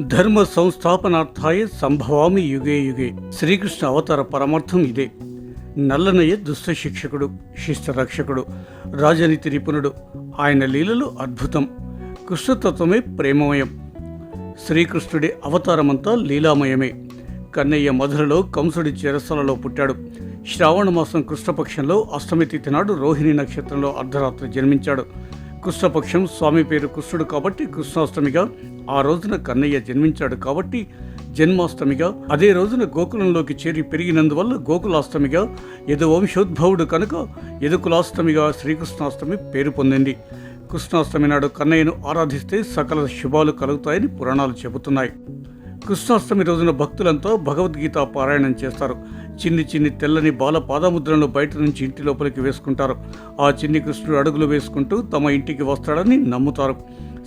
ధర్మ సంస్థాపనార్థాయ సంభవామి యుగే యుగే. శ్రీకృష్ణ అవతార పరమార్థం ఇదే. నల్లనయ్య దుష్ట శిక్షకుడు శిష్ట రక్షకుడు రాజనీతి నిపుణుడు. ఆయన లీలలు అద్భుతం. కృష్ణతత్వమే ప్రేమమయం. శ్రీకృష్ణుడి అవతారమంతా లీలామయమే. కన్నయ్య మధురలో కంసుడి చెరసలలో పుట్టాడు. శ్రావణ మాసం కృష్ణపక్షంలో అష్టమి తిథి నాడు రోహిణి నక్షత్రంలో అర్ధరాత్రి జన్మించాడు. కృష్ణపక్షం స్వామి పేరు కృష్ణుడు కాబట్టి కృష్ణాష్టమిగా ఆ రోజున కన్నయ్య జన్మించాడు కాబట్టి జన్మాష్టమిగా. అదే రోజున గోకులంలోకి చేరి పెరిగినందువల్ల గోకులాష్టమిగా యదు వంశోద్భవుడు కనుక యదుకులాష్టమిగా శ్రీకృష్ణాష్టమి పేరు పొందింది. కృష్ణాష్టమి నాడు కన్నయ్యను ఆరాధిస్తే సకల శుభాలు కలుగుతాయని పురాణాలు చెబుతున్నాయి. కృష్ణాష్టమి రోజున భక్తులంతా భగవద్గీత పారాయణం చేస్తారు. చిన్ని చిన్ని తెల్లని బాల పాదముద్రలను బయట నుంచి ఇంటి లోపలికి వేసుకుంటారు. ఆ చిన్ని కృష్ణుడు అడుగులు వేసుకుంటూ తమ ఇంటికి వస్తాడని నమ్ముతారు.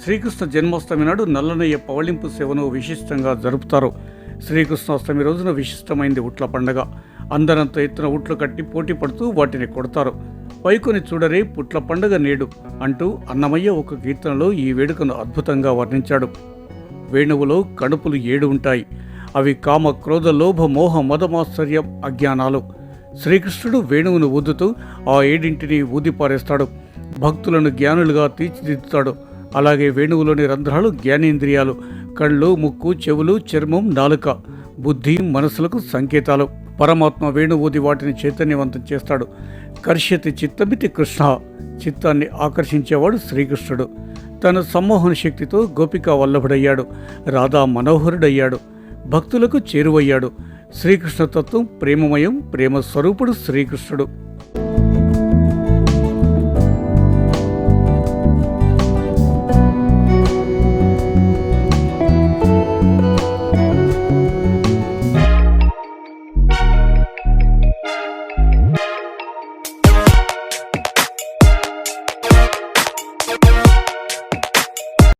శ్రీకృష్ణ జన్మాష్టమి నాడు నల్లనయ్య పవళింపు సేవను విశిష్టంగా జరుపుతారు. శ్రీకృష్ణాష్టమి రోజున విశిష్టమైంది ఉట్ల పండగ. అందరంత ఎత్తున ఉట్లు కట్టి పోటీ పడుతూ వాటిని కొడతారు. పైకొని చూడరే పుట్ల పండగ నేడు అంటూ అన్నమయ్య ఒక కీర్తనలో ఈ వేడుకను అద్భుతంగా వర్ణించాడు. వేణువులో కణుపులు ఏడు ఉంటాయి. అవి కామ క్రోధ లోభ మోహ మదమాశ్చర్యం అజ్ఞానాలు. శ్రీకృష్ణుడు వేణువును ఊదుతూ ఆ ఏడింటిని ఊదిపారేస్తాడు. భక్తులను జ్ఞానులుగా తీర్చిదిద్దుతాడు. అలాగే వేణువులోని రంధ్రాలు జ్ఞానేంద్రియాలు. కళ్ళు ముక్కు చెవులు చర్మం నాలుక. బుద్ధి మనసులకు సంకేతాలు. పరమాత్మ వేణువూది వాటిని చైతన్యవంతం చేస్తాడు. కర్ష్యతి చిత్తమితి కృష్ణ. చిత్తాన్ని ఆకర్షించేవాడు శ్రీకృష్ణుడు. తన సమ్మోహన శక్తితో గోపికా వల్లభుడయ్యాడు. రాధా మనోహరుడయ్యాడు. భక్తులకు చేరువయ్యాడు. శ్రీకృష్ణ తత్వం ప్రేమమయం ప్రేమ స్వరూపుడు శ్రీకృష్ణుడు.